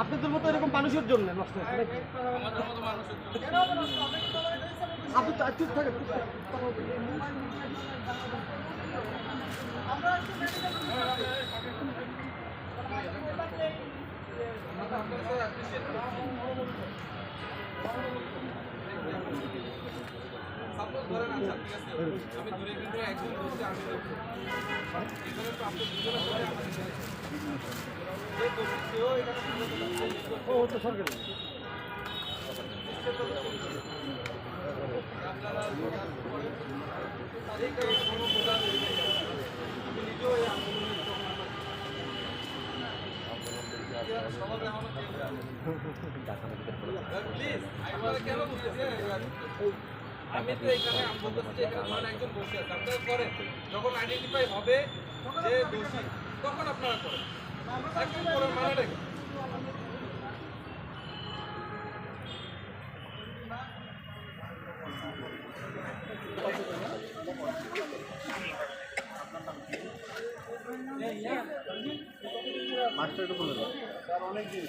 আপনাদের মতো এরকম মানুষের জন্য নষ্ট নাকি? আপনি তো চুপ থাকেন চুপ থাকেন। কথা বলবেন। ও আমি তো এখানে আমি বলতেছি এখানে একজন বসে আছে। আপনারা করেন যখন আইডেন্টিফাই হবে যে দোষী, তখন আপনারা করেন। একজন করার মানেটা কি?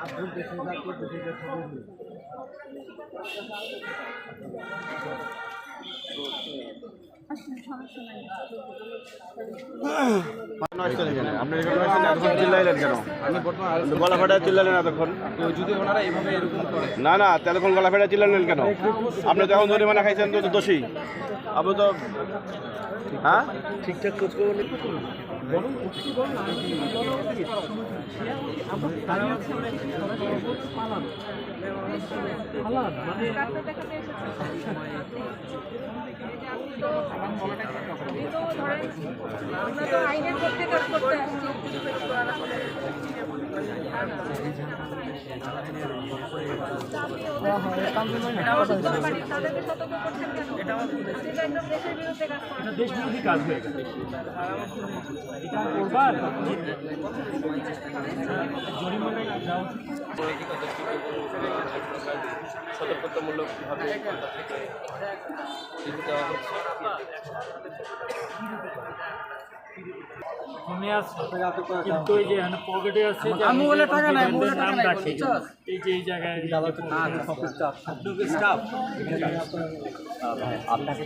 আপনি এখানে আছেন, এতক্ষণ চিল্লাইলেন কেন গলা ফাটা না না এতক্ষণ গলা ফেটা চিল্লালেন কেন আপনি তো এখন জরিমানা খাইছেন, তো দোষী আপনি তো হ্যাঁ ঠিকঠাক খোঁজ খবর। আমরা তো আইনের করতে কাজ করতে আসছি। সতর্কতামূলকভাবে দেওয়া হচ্ছে। ফোনে আছে। কিন্তু এই যে এখানে পকেটে আছে আমি বলে টাকা নাই, বলে টাকা নাই? এই যে এই জায়গায়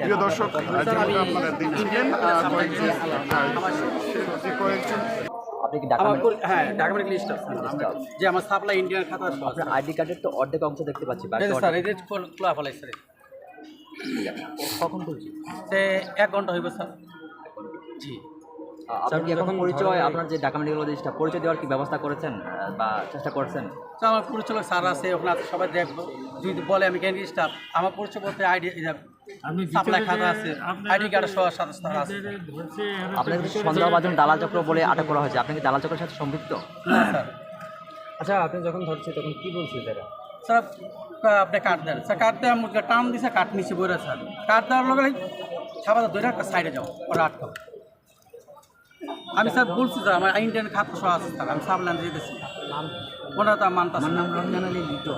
প্রিয় দর্শক আপনারা দেখছিলেন কয়েকজন আপনি কি ঢাকা হ্যাঁ ঢাকা মেডিকেল স্টাফ যে আমার সাপ্লাই ইন্ডিয়ান খাতা আছে। আইডি কার্ডের তো অর্ধেক অংশ দেখতে পাচ্ছি স্যার এই যে খোলা ফেলাই স্যার কখন খুলছি? সে এক ঘণ্টা হইব স্যার। জি। আপনার কি এখন পরিচয় আপনার যে ঢাকা মেডিকেল পরিচয় দেওয়ার কি ব্যবস্থা করেছেন বা চেষ্টা করছেন? তো আমার পরিচালক স্যার আছে ওখানে সবাই দেখব। যদি বলে আমি ক্যান্ডিডেট স্টাফ আমার পরিচয় বলতে আইডি আপনাকে সন্দেহভাজন দালাল চক্র বলে আটক করা হয়েছে আপনি কি দালাল চক্রের সাথে সম্পৃক্ত? আচ্ছা আপনি যখন ধরছে তখন কি বলছে তারা? স্যার আপনি কাট দেন। স্যার কাট দেওয়া টান দিছে কাট নিচে বইরা স্যার। কাট দেওয়ার লগে ধরে সাইডে যাও ওরা আটকাও। আমি স্যার বলছি স্যার আমার ইন্ডিয়ান খাত সহ আছে স্যার আমি সাবলান দিয়েছি ওনারা তো মানতা আমার নাম রমজান আলী লিটো।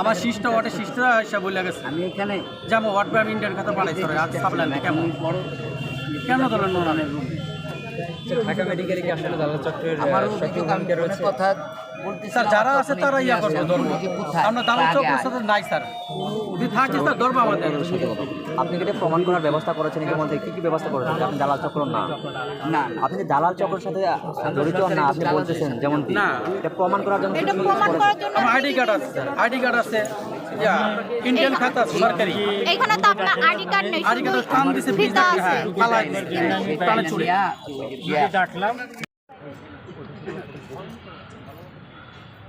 আমার সিস্টার ওটা সিস্টার এসে বলে গেছে। আমি এখানে যেমন ওয়ার্ড আমি ইন্ডিয়ান খাতা স্যার আজ সাবলান কেমন? বড় কেন ধরেন ওনারা? ঢাকা মেডিকেলে কি আসলে দালাল চক্রের সক্রিয় ভূমিকা রয়েছে? কথা স্যার যারা আছে তারা ইয়া করবে ধর্ম। আমরা দালাল চক্রের সাথে নাই স্যার। যদি থাকে স্যার ধর্ম আমাদের। আপনি কি প্রমাণ করার ব্যবস্থা করেছেন ইতিমধ্যে? কি কি ব্যবস্থা করেছেন? আপনি দালাল চক্র না। না। আপনি দালাল চক্রের সাথে জড়িত না আপনি বলতেছেন যেমন না। এটা প্রমাণ করার জন্য আইডি কার্ড আছে স্যার। আইডি কার্ড আছে। ইন্ডিয়ান খাতা সরকারি এখানে তো আপনার আইডি কার্ড নেই আইডি কার্ড টান দিছে ভিসা হ্যাঁ পালাই পালাই চলে ডাকলাম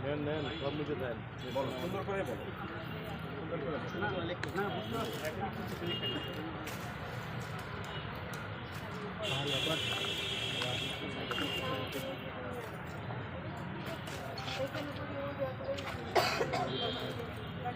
নেন নেন সব নিচে দেন সুন্দর করে বলো সুন্দর করে না বুঝতে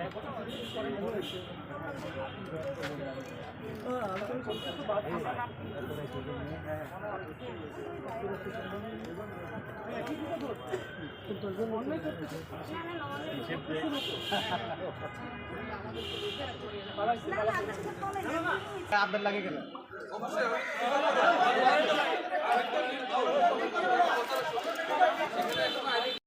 আমি- সেখানে কোনো ID